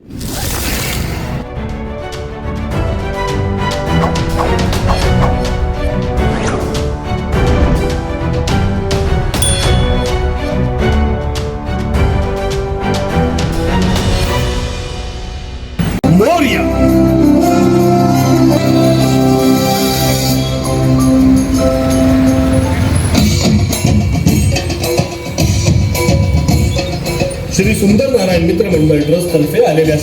you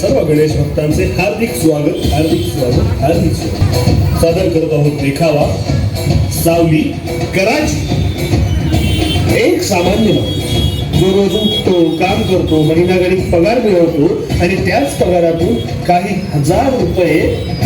सर्व गणेश भक्तांचे हार्दिक स्वागत हार्दिक स्वागत हार्दिक स्वागत. सादर करत आहोत देखावा सावली कराची. एक सामान्य माणूस. जो रोज उठतो काम करतो महिनागणिक पगार मिळवतो आणि त्याच पगारातून काही हज़ार रुपये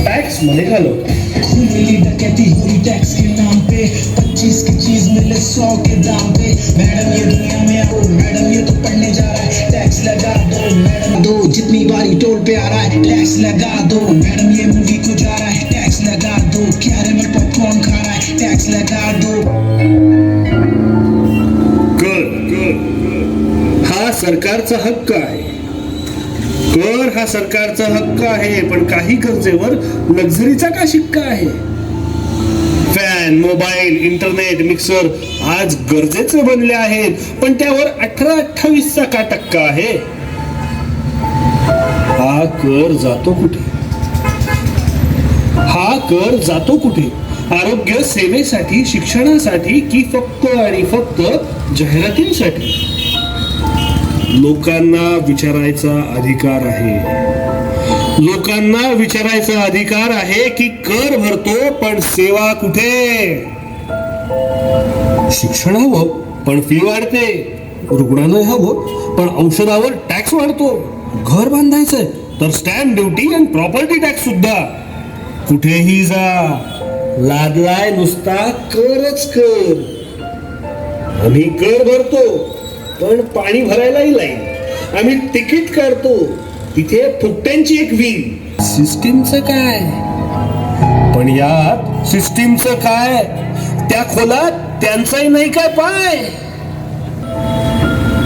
टॅक्स मध्ये घालवतो. मिली डकैती हो टैक्स के नाम पे, पच्चीस की चीज़ मिले सौ के दाम पे. मैडम, ये दुनिया में आओ, मैडम, ये तो पढ़ने जा रहा है टैक्स लगा दो, मैडम. दो, जितनी बारी टोल पे आ रहा है टैक्स लगा दो. मैडम, ये मूवी को जा रहा है टैक्स लगा दो. कैरेमल पॉपकॉर्न खा रहा है टैक्स लगा दो. सरकारचा हक्क आहे. कर हा सरकारचा हक्क आहे पण काही गरजेवर लक्झरीचा का शिक्का आहे? फॅन मोबाईल इंटरनेट मिक्सर आज गरजेचे बनले आहेत पण त्यावर अठरा अठ्ठावीसचा का टक्का आहे? हा कर जातो कुठे? हा कर जातो कुठे? आरोग्य सेवेसाठी शिक्षणासाठी की फक्त आणि फक्त जाहिरातींसाठी? लोकांना विचारायचा अधिकार आहे. लोकांना विचारायचा अधिकार आहे की कर भरतो पण सेवा कुठे? शिक्षण हवं पण फी वाढते. रुग्णालय हवं पण औषधावर टॅक्स वाढतो. घर बांधायचंय तर स्टॅम्प ड्युटी आणि प्रॉपर्टी टॅक्स सुद्धा. कुठेही जा. लादलाय नुसता करच कर. आम्ही कर भरतो. पण पाणी भरायलाही लाईन. आम्ही तिकीट काढतो. तिथे फुकट्यांची एक व्हील सिस्टीमचं काय? पण यात सिस्टीमचं काय? त्या खोलात त्यांचाही नाही काय पाय.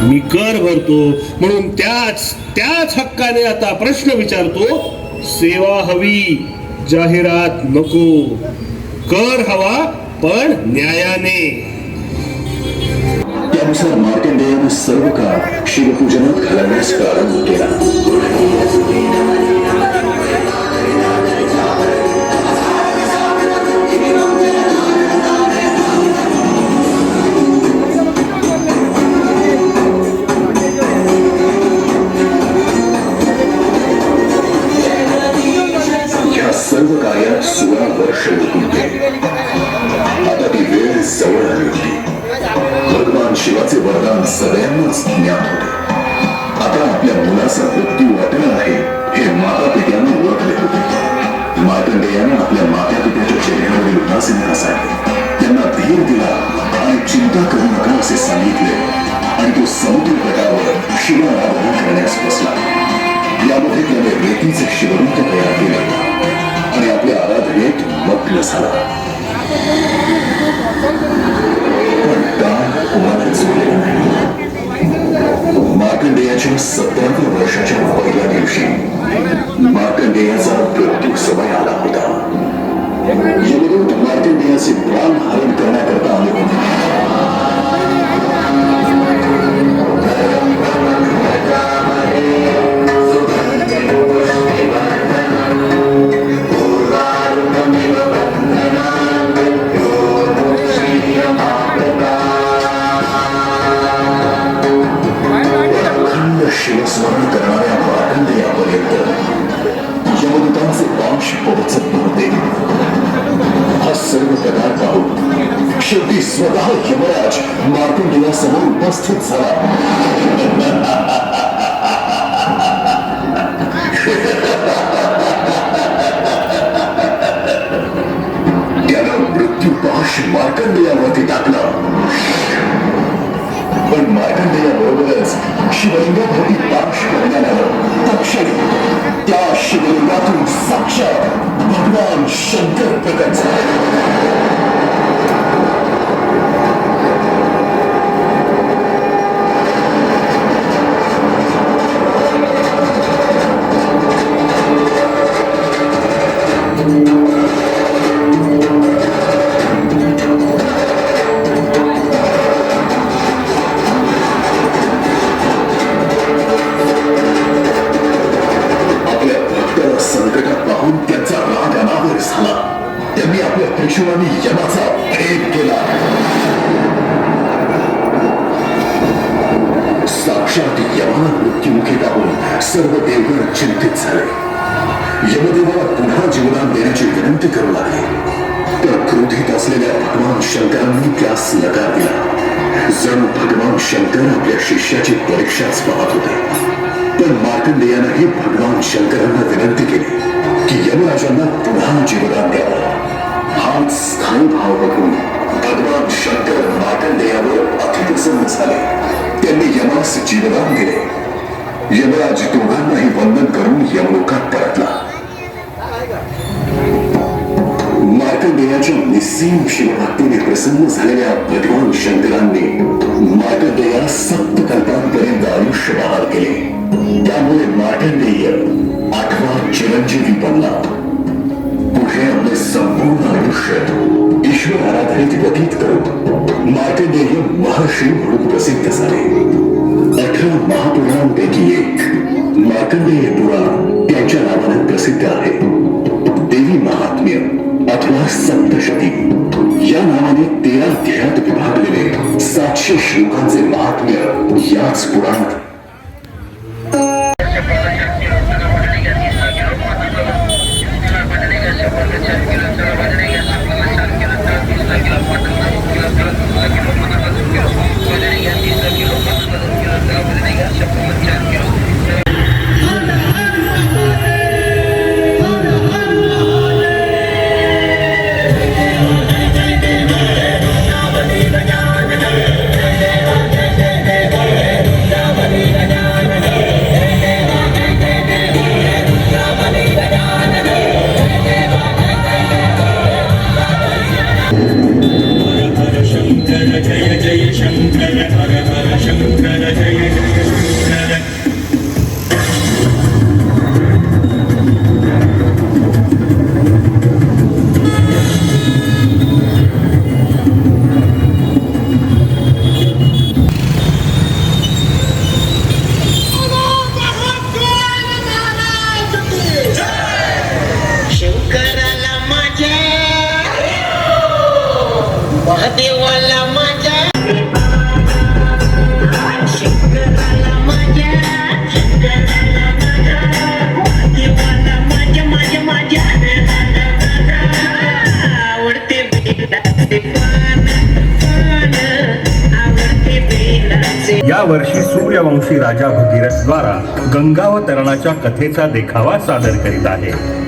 मी कर भरतो. म्हणून त्याच त्याच हक्काने आता प्रश्न विचारतो. सेवा हवी जाहिरात नको. कर हवा पण न्यायाने. त्यानुसार मार्कंडेयानं सर्व काळ शिवपूजनात घालवण्यास प्रारंभ केला. सर्व कार्यात सोळा वर्ष होती. भगवान वरदान सगळ्यांनाच ज्ञात होते आता आपल्या मुलाचा मृत्यू वाटणार आहे हे माता पित्यानं ओळखले होते. मार्कंडेयानं आपल्या माता पित्याच्या चेहऱ्यावरील उदासीनता त्यांना धीर दिला आणि चिंता करू नका असे सांगितले. आणि तो समुद्र तटावर शिवाराधना करण्यास बसला. यामध्ये त्याने रेतीचे शिवलिंग तयार केले. आणि आपल्या आराधनेत मग्न झाला. पण मार्कंडेयाच्या सत्याहत्तर वर्षाच्या पहिल्या दिवशी मार्कंडेयाचा मृत्यू समय आला होता. यमदूत मार्कंडेयाचे प्राण हरण करण्याकरता आले होते. शंकर सर्व देवगण चिंतित झाले. यमदेवाला पुन्हा जीवदान देण्याची विनंती करू लागले. तर क्रोधित असलेल्या भगवान शंकरांनी त्यास नकार दिला. जणू भगवान शंकर आपल्या शिष्याची परीक्षाच पाहत होते. पण मार्कंडेयानंही भगवान शंकरांना विनंती केली की यमराजांना पुन्हा जीवदान द्यावं. हाच स्थायी भाव बघून भगवान शंकर मार्कंडेयावर अतिप्रसन्न झाले. त्यांनी यमास जीवदान दिले. यमराज दोघांनाही वंदन करून यमलोकात परतला. मार्गदेयाच्या निस्सीम शिवभक्तीने प्रसन्न झालेल्या भगवान शंकरांनी मार्गदेया सप्त कल्पांपर्यंत आयुष्य बहाल केले. त्यामुळे मार्गदेय आठवा चिरंजीवी बनला. पुढे आपले संपूर्ण आयुष्य ईश्वर आराधनेत व्यतीत करून मार्गदेय महर्षी म्हणून प्रसिद्ध झाले. अठरा महापुराणांपैकी एक मार्कंडेय पुराण त्यांच्या नावाने प्रसिद्ध आहे. देवी महात्म्य अथवा सप्तशती. या नावाने तेरा अध्यायात विभागलेले सातशे श्लोकांचे महात्म्य याच पुराणात आवडते या वर्षी सूर्यवंशी राजा भगीरथ द्वारा गंगावतरणाच्या कथेचा देखावा सादर करीत आहे.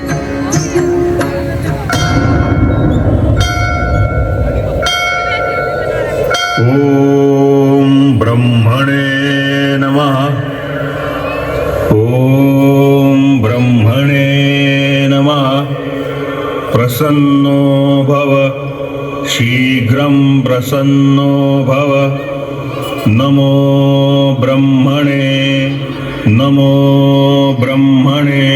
ओम ब्रह्मणे नमः। ओम ब्रह्मणे नमः। प्रसन्नो शीघ्रं प्रसन्नो भव। नमो ब्रह्मणे। नमो ब्रह्मणे।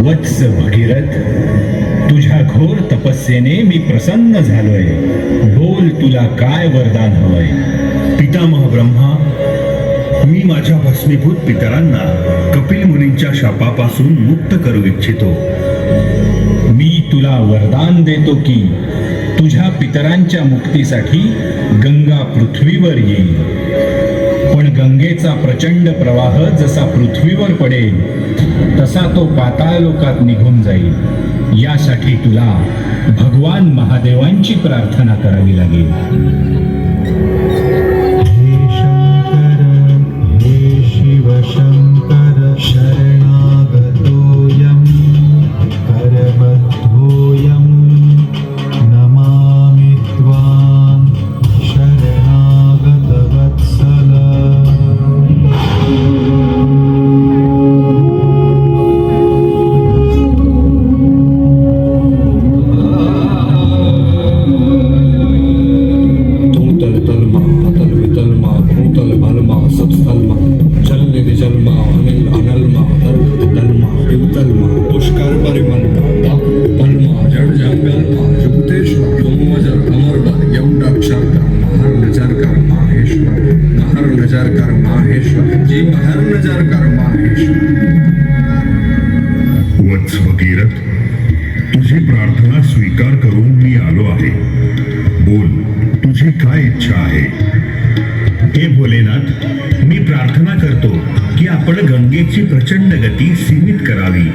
वत्स भगीरथ तुझ्या घोर तपस्येने मी प्रसन्न झालोय। बोल तुला काय वरदान हवंय? पितामह ब्रह्मा मी माझ्या भस्मीभूत पितरांना कपिल मुनींच्या शापापासून मुक्त करू इच्छितो। मी तुला वरदान देतो की तुझ्या पितरांच्या मुक्तीसाठी गंगा पृथ्वीवर येईल. पण गंगेचा प्रचंड प्रवाह जसा पृथ्वीवर पडेल तसा तो पाताळ लोकात निघून जाईल. यासाठी तुला भगवान महादेवांची प्रार्थना करावी लागेल. तुझी इच्छा आहे. हे भोलेनाथ मी प्रार्थना करतो की आपण गंगेची प्रचंड गती सीमित करावी.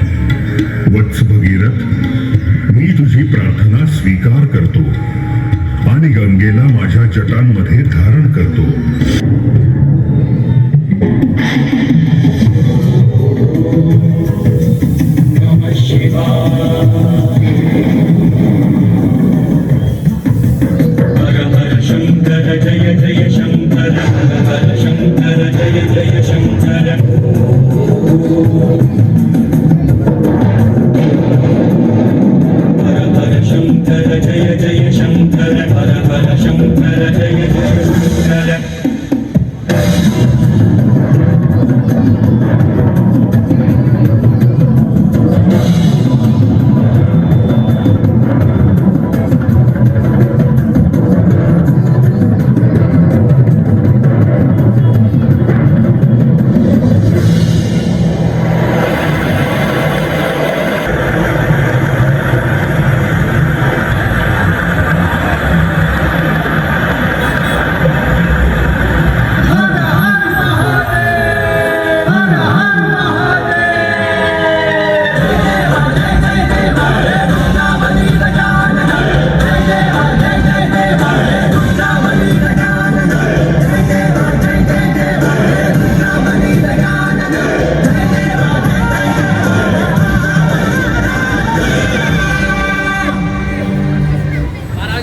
वत्स भगीरथ मी तुझी प्रार्थना स्वीकार करतो आणि गंगेला माझ्या जटांमध्ये धारण करतो.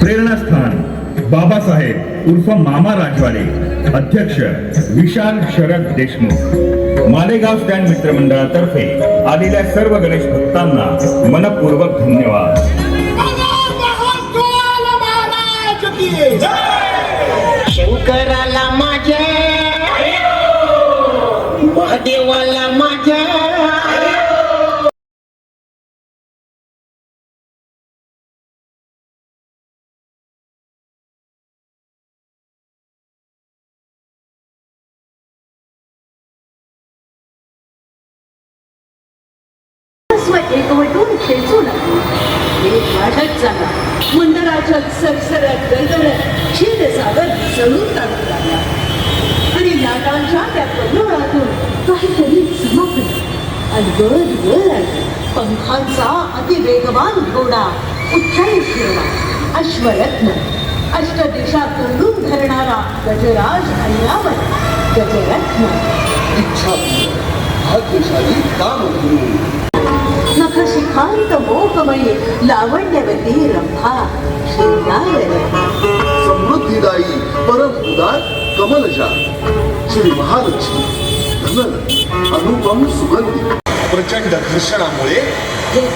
प्रेरणास्थान बाबासाहेब उर्फ मामा राजवाडे अध्यक्ष विशाल शरद देशमुख. मालेगाव स्टँड मित्रमंडळातर्फे आलेल्या सर्व गणेश भक्तांना मनपूर्वक धन्यवाद. स्व खेचू लागले वेग वाढत झाला मंदराच्या सरसरत गरगरत क्षीरसागर जळून टाकू लागला. आणि लाटांच्या त्या कल्लोळातून काहीतरी चमकलं. आणि वर वर पंखांचा अतिवेगवान घोडा उच्चाई फिरला. अश्वरत्न अष्टदिशा तोंडून धरणारा गजराज हल्ल्यावर गजरत्न. भाग्यशाली काम नखशिखांत मोहमयी लावण्यवती रंभा शृंगार समृद्धिदायी परम उदार कमलजा श्री महालक्ष्मी धनन अनुपम सुगंधी. प्रचंड घर्षणामुळे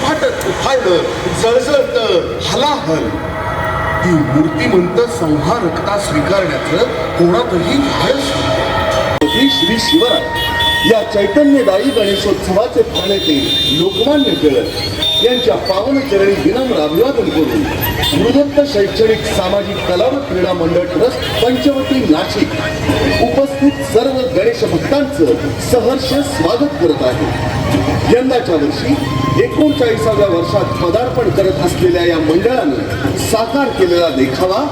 फाटत उफाळलं जळजळत हलाहल. ती मूर्तिमंत संहारकता स्वीकारण्याचं कोणातही धाडस श्री श्री शिवराय. या चैतन्यदायी गणेशोत्सवाचे प्रणेते लोकमान्य टिळक यांच्या पावनचरणी विनम्र अभिवादन करून मृदत्त शैक्षणिक सामाजिक कला व क्रीडा मंडळ ट्रस्ट पंचवटी नाशिक उपस्थित सर्व गणेश भक्तांचं सहर्ष स्वागत करत आहे. यंदाच्या वर्षी एकोणचाळीसाव्या वर्षात पदार्पण करत असलेल्या या मंडळानं साकार केलेला देखावा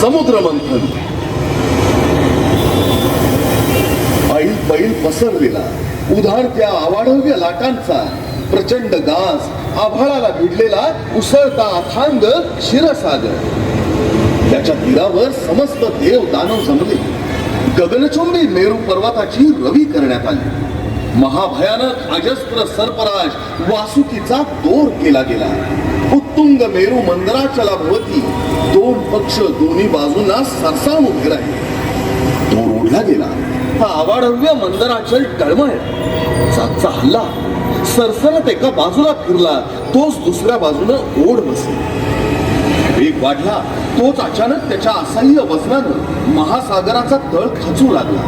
समुद्र मंथन. बैल पसरलेला पसरलेला उधारत्या आवाढव्य लाटांचा. प्रचंड गाज आभाळाला भिडलेला उसळता अथांग क्षीरसागर. त्याच्या तीरावर समस्त देव दानव जमले. गगनचुंबी मेरू पर्वताची रवी करण्यात आली. महाभयानक अजस्त्र सर्पराज वासुकीचा दोर केला गेला. उत्तुंग मेरू मंदराचला भवती दोन पक्ष दोन्ही बाजूंना सरसावून उभे राहिले. दोर ओढला गेला. हा आवाढव्य मंदराचल टळमळ. जागचा हल्ला. सरसरत एका बाजूला फिरला तोच दुसऱ्या बाजूनं ओढ बसला. वेग वाढला तोच अचानक त्याच्या असह्य वजनानं महासागराचा तळ खाचू लागला.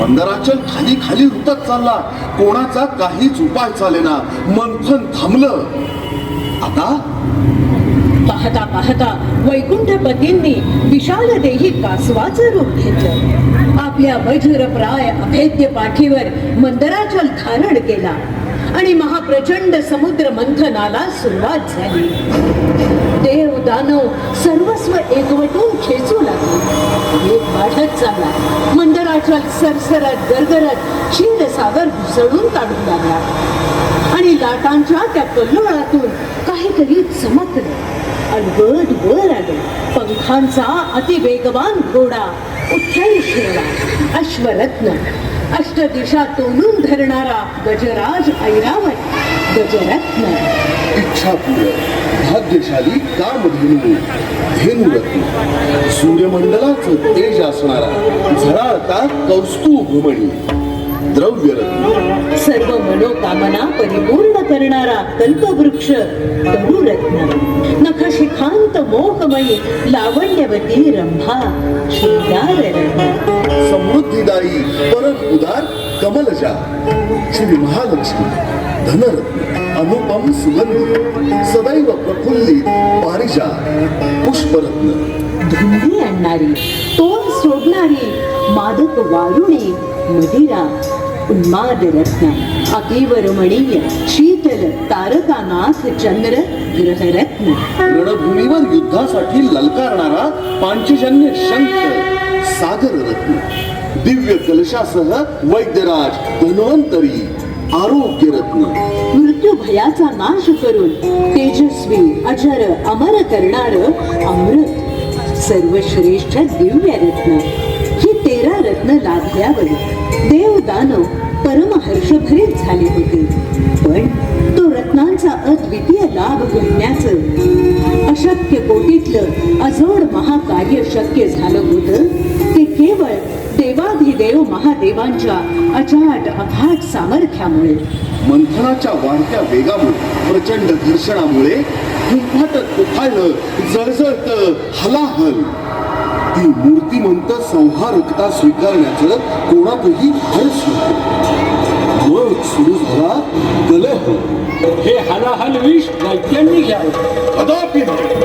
मंदराचल खाली खाली रुतत चालला कोणाचा काहीच उपाय चालेना मंथन थांबलं. आता पाहता पाहता वैकुंठपतींनी विशाल देही कासवाचं रूप घेतलं. आपल्या वज्रप्राय अभेद्य पाठीवर मंदराचल धारण केला आणि महाप्रचंड समुद्र मंथनाला सुरुवात झाली. देव दानव सर्वस्व एकवटून खेचू लागले. वेग वाढत चालला. मंदराचल सरसरत गरगरत क्षीरसागर घुसळून काढू लागला लाटांच्या त्या कल्लोळातून काहीतरी चमकलं. अलगद वर आलं. पंखांचा अतिवेगवान घोडा उठ्ठल शिरला अश्वरत्न. अष्टदिशा तोडून धरणारा गजराज ऐरावत. गजरत्न. इच्छा पूर्ण भाग्यशाली कामधेनू धेनुरत्न. सूर्यमंडलाचं तेज असणारा झळाळता कौस्तुभमणी. द्रव्यरत्न. सर्व मनोकामना परिपूर्ण करणारा कल्पवृक्ष तरुरत्न. नखशिखांत मोहमयी लावण्यवती रंभा रत्न समृद्धिदायी परम उदार कमलजा श्री महालक्ष्मी धनरत्न अनुपम सुगंधी सदैव प्रफुल्लित पारिजा पुष्परत्न. धुंदी आणणारी तोल सोडणारी मादक वारुणी मदिरा. उन्माद रत्न अतिवरमणीय शीतल तारकानाथ चंद्र ग्रहरत्न. रणभूमीवर युद्धासाठी ललकारणारा पांचजन्य शंख सागर रत्न दिव्य कलशासह वैद्यराज धन्वंतरी आरोग्य रत्न मृत्यू भयाचा नाश करून तेजस्वी अजर अमर करणार अमृत. सर्वश्रेष्ठ दिव्य रत्न ही तेरा लाभ लाभल्यावर देव दानव परम हर्षभरीत झाले होते. पण तो रत्नांचा अद्वितीय लाभ घेण्याचं अशक्य कोटीतलं अजोड महाकार्य शक्य झालं होतं ते केवळ देवाधिदेव महादेवांच्या अचाट अफाट सामर्थ्यामुळे. मंथनाच्या वाढत्या वेगामुळे प्रचंड घर्षणामुळे हुंफाटत उफाळलं जळजळत हलाहल. ती मूर्तिमंत संहारकता स्वीकारण्याचं कोणातही हर्ष. मग सुरू झाला कलह. हे हलाहल विष दैत्यांनी घ्यावं कदापि नाही.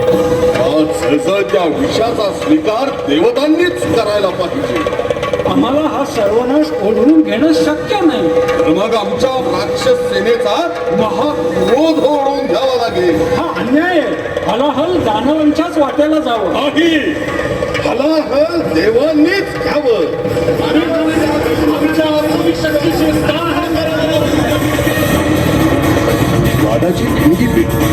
विषाचा स्वीकार देवतांनीच करायला पाहिजे. आम्हाला हा सर्वनाश ओढवून घेणं शक्य नाही. मग आमच्या राक्षस सेनेचा महाक्रोध ओढवून घ्यावा लागेल. हा अन्याय हलाहल दानवांच्याच वाट्याला जावं. नाही. हलाहल देवांनीच घ्यावं. वादाची हिंदी पेटली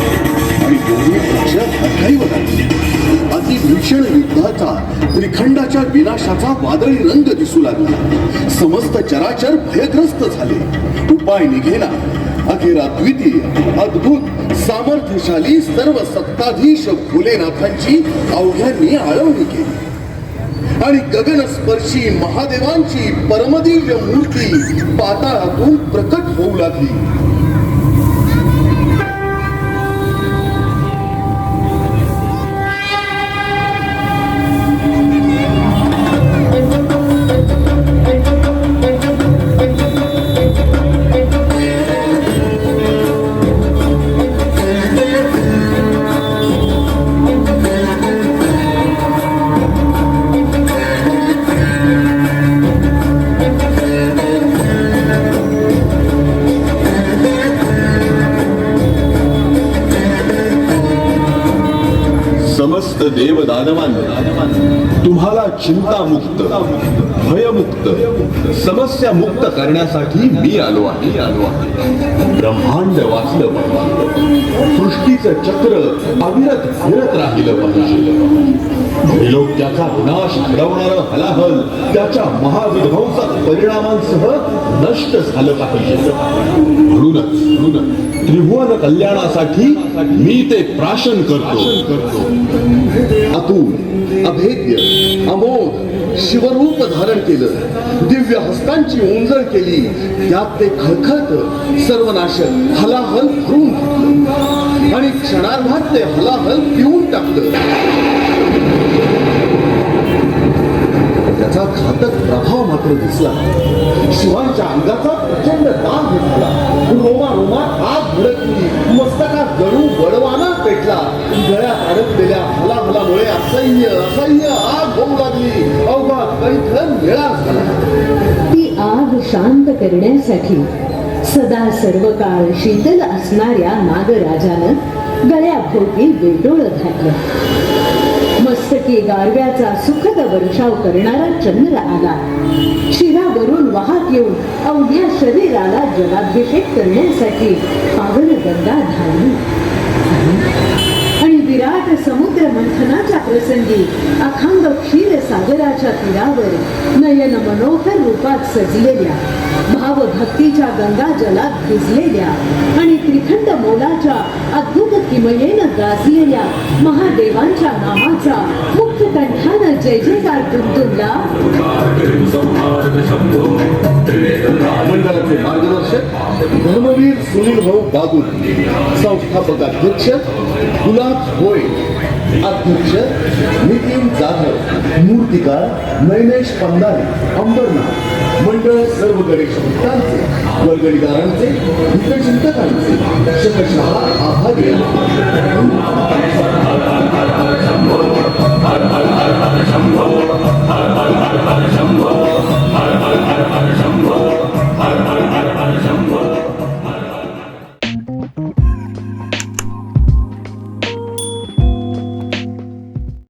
आणि दोन्ही पक्ष हटाईवर लागले अति भीषण युद्धाचा त्रिखंडाच्या विनाशाचा वादळी रंग दिसू लागला. समस्त चराचर भयग्रस्त झाले. उपाय निघेना. अखेर अद्वितीय अद्भुत सामर्थ्यशाली सर्व सत्ताधीश भोलेनाथांची अवघ्यांनी आळवणी केली. आणि गगनस्पर्शी महादेवांची परमदिव्य मूर्ती पाताळातून प्रकट होऊ लागली. चिंतामुक्त भयमुक्त समस्या मुक्त करण्यासाठी मी आलो आहे. आलो आहे ब्रह्मांड वाचलं पाहिजे. सृष्टीचं चक्र अविरत फिरत राहिलं पाहिजे. विलोक्याचा विनाश घडवणारं हलाहल त्याच्या महाविध्वंसक परिणामांसह नष्ट झालं पाहिजे. म्हणूनच म्हणूनच त्रिभुवन कल्याणासाठी मी ते प्राशन करतो करतो. अतूल अभेद्य अमोघ शिवरूप धारण केलं. दिव्य हस्तांची उंजळ केली. त्यात ते खळखळत सर्वनाशक हलाहल भरून आणि क्षणार्धात ते हलाहल पिऊन टाकलं. त्याचा घातक प्रभाव मात्र दिसला. शिवांच्या अंगाचा प्रचंड दाग घेतला रोमा रोमात आग भडकली मस्तकात गळू वडवाना पेटला. गळ्यात अडकलेल्या हलाहलामुळे असह्य असह्य आग होऊ लागली. अवघा कंठ निळा ती आग शांत करण्यासाठी सदा सर्व काळ शीतल असणाऱ्या नागराजानं गळ्याभोवती वेडोळ घातलं. मस्तकी गारव्याचा सुखद वर्षाव करणारा चंद्र आला. शिरावरून वाहत येऊन अवघ्या शरीराला जलाभिषेक करण्यासाठी पावन गंगा धावली विराट समुद्र मंथनाच्या प्रसंगी अखंड क्षीर सागराच्या तीरावर नयन मनोहर रूपात सजलेल्या भावभक्तीच्या गंगा जलात भिजलेल्या आणि त्रिखंड मोलाच्या अद्भुत किमयेनं गाजलेल्या महादेवांच्या नामाचा मुख्य कंठानं जय जयकार तुमतुमला मंडळाचे मार्गदर्शक धर्मवीर सुनील भाऊ बागुल संस्थापक अध्यक्ष गुलाब होय अध्यक्ष नितीन जाधव मूर्तिकार नैनेश पंधारे अंबरनाथ मंडळ सर्व गणेश भक्तांचे वर्गणीदारांचे हितचिंतकांचे शकशः आभारी आहे.